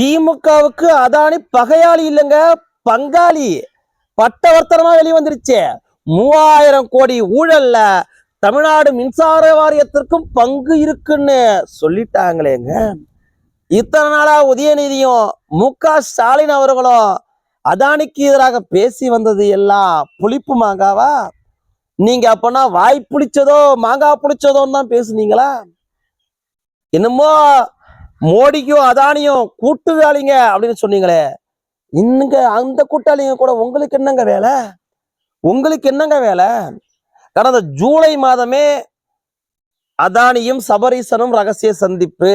திமுகவுக்கு அதானி பகையாளி இல்லைங்க பங்காளி. பட்டவர்த்தனமா வெளிவந்துருச்சு. மூவாயிரம் கோடி ஊழல்ல தமிழ்நாடு மின்சார வாரியத்திற்கும் பங்கு இருக்குன்னு சொல்லிட்டாங்களேங்க. இத்தனை நாளா உதயநிதியும் மு க ஸ்டாலின் அவர்களும் அதானிக்கு எதிராக பேசி வந்தது எல்லாம் புளிப்பு மாங்காவா? நீங்க அப்பனா வாய் பிடிச்சதோ மாங்காய் பிடிச்சதோன்னு தான் பேசுனீங்களா? என்னமோ மோடிக்கும் அதானியும் கூட்டுதாளிங்க அப்படின்னு சொன்னீங்களே. இன்னுங்க அந்த கூட்டாளிங்க கூட உங்களுக்கு என்னங்க வேலை? உங்களுக்கு என்னங்க வேலை? கடந்த ஜூலை மாதமே அதானியும் சபரீசனும் ரகசிய சந்திப்பு.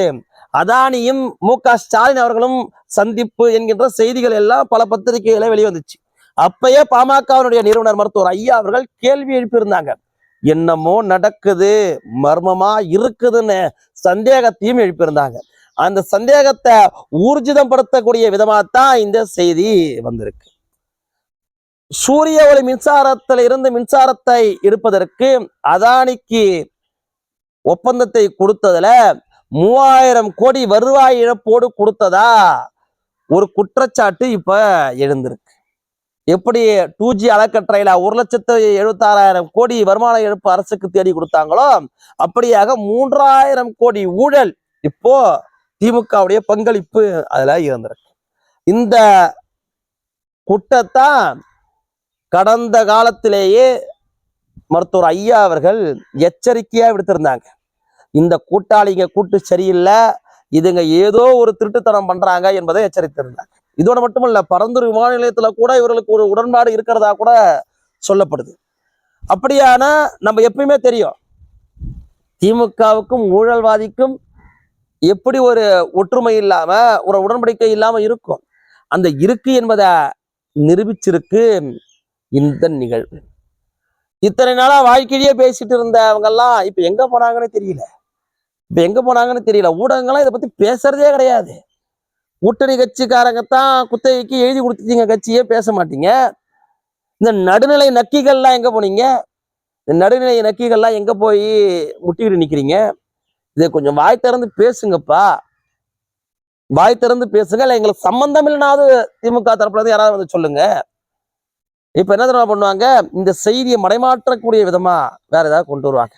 அதானியும் மு க ஸ்டாலின் அவர்களும் சந்திப்பு என்கின்ற செய்திகள் எல்லாம் பல பத்திரிகைகளை வெளிவந்துச்சு. அப்பயே பாமகவினுடைய நிறுவனர் மருத்துவர் ஐயா அவர்கள் கேள்வி எழுப்பியிருந்தாங்க. என்னமோ நடக்குது மர்மமா இருக்குதுன்னு சந்தேகத்தையும் எழுப்பியிருந்தாங்க. அந்த சந்தேகத்தை ஊர்ஜிதம் படுத்தக்கூடிய விதமாகத்தான் இந்த செய்தி வந்திருக்கு. சூரிய ஒளி மின்சாரத்தில் இருந்து மின்சாரத்தை எடுப்பதற்கு அதானிக்கு ஒப்பந்தத்தை கொடுத்ததுல மூவாயிரம் கோடி வருவாய் இழப்போடு கொடுத்ததா ஒரு குற்றச்சாட்டு இப்ப எழுந்திருக்கு. எப்படி டூ ஜி அலக்கற்றையில ஒரு லட்சத்து எழுபத்தாறாயிரம் கோடி வருமான இழப்பு அரசுக்கு தேடி கொடுத்தாங்களோ அப்படியாக மூன்றாயிரம் கோடி ஊழல் இப்போ திமுகவுடைய பங்களிப்பு அதில் இருந்திருக்கு. இந்த குட்டத்தான் கடந்த காலத்திலேயே மருத்துவர் ஐயா அவர்கள் எச்சரிக்கையா விடுத்திருந்தாங்க. இந்த கூட்டாளிங்க கூட்டு சரியில்லை இதுங்க ஏதோ ஒரு திருட்டுத்தனம் பண்றாங்க என்பதை எச்சரித்திருந்தாங்க. இதோட மட்டுமல்ல பரந்தூர் விமான நிலையத்துல கூட இவர்களுக்கு ஒரு உடன்பாடு இருக்கிறதா கூட சொல்லப்படுது. அப்படியானா நம்ம எப்பயுமே தெரியும் திமுகவுக்கும் ஊழல்வாதிக்கும் எப்படி ஒரு ஒற்றுமை இல்லாம ஒரு உடன்படிக்கை இல்லாம இருக்கும்? அந்த இருக்கு என்பதை நிரூபிச்சிருக்கு இந்த நிகழ்வு. இத்தனை நாளா வாழ்க்கையிலேயே பேசிட்டு இருந்தவங்க எல்லாம் இப்ப எங்க போனாங்கன்னு தெரியல. இப்ப எங்க போனாங்கன்னு தெரியல. ஊடகங்கள்லாம் இதை பத்தி பேசுறதே கிடையாது. கூட்டணி கட்சிக்காரங்க தான் குத்தகைக்கு எழுதி கொடுத்துட்டீங்க கட்சியே பேச மாட்டீங்க. இந்த நடுநிலை நக்கிகள்லாம் எங்க போனீங்க? இந்த நடுநிலை நக்கிகள்லாம் எங்க போய் முட்டிக்கிட்டு நிக்கிறீங்க? இதை கொஞ்சம் வாய் திறந்து பேசுங்கப்பா. வாய் திறந்து பேசுங்க. இல்லை எங்களுக்கு சம்பந்தம் இல்லைனாவது திமுக தரப்புல இருந்து யாராவது வந்து சொல்லுங்க. இப்ப என்ன தெரியுமா பண்ணுவாங்க? இந்த செய்தியை மடைமாற்றக்கூடிய விதமா வேற ஏதாவது கொண்டு வருவாங்க.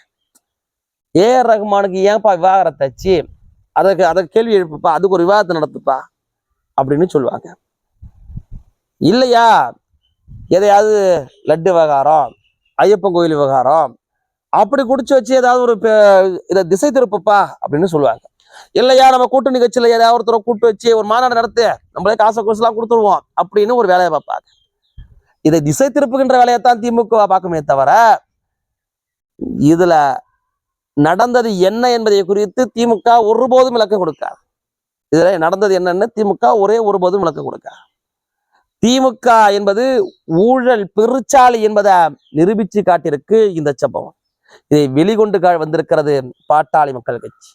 ஏ ஆர் ஏன்ப்பா ஏன்பா விவாகரத்தாச்சு அதற்கு அதை கேள்வி எழுப்புப்பா. அதுக்கு ஒரு விவாதத்தை நடத்துப்பா. அப்படின்னு சொல்லுவாங்க. இல்லையா? எதையாவது லட்டு விவகாரம் ஐயப்பன் கோயில் விவகாரம் அப்படி குடிச்சு வச்சு ஏதாவது ஒரு இதை திசை திருப்புப்பா அப்படின்னு சொல்லுவாங்க. இல்லையா நம்ம கூட்டணி கட்சியில ஏதாவது ஒருத்தரை கூட்டு வச்சு ஒரு மாநாடு நடத்து நம்மளே காசை கொசுலாம் கொடுத்துருவோம் அப்படின்னு ஒரு வேலையை பார்ப்பாங்க. இதை திசை திருப்புகின்ற வேலையைத்தான் திமுக பார்க்குமே தவிர இதுல நடந்தது என்ன என்பதை குறித்து திமுக ஒருபோதும் விளக்கம் கொடுக்காது. இதுல நடந்தது என்னன்னு திமுக ஒரே ஒருபோதும் விளக்கம் கொடுக்காது. திமுக என்பது ஊழல் பெருச்சாலை என்பதை நிரூபிச்சு காட்டியிருக்கு இந்த சம்பவம். இதை வெளிகொண்டு வந்திருக்கிறது பாட்டாளி மக்கள் கட்சி.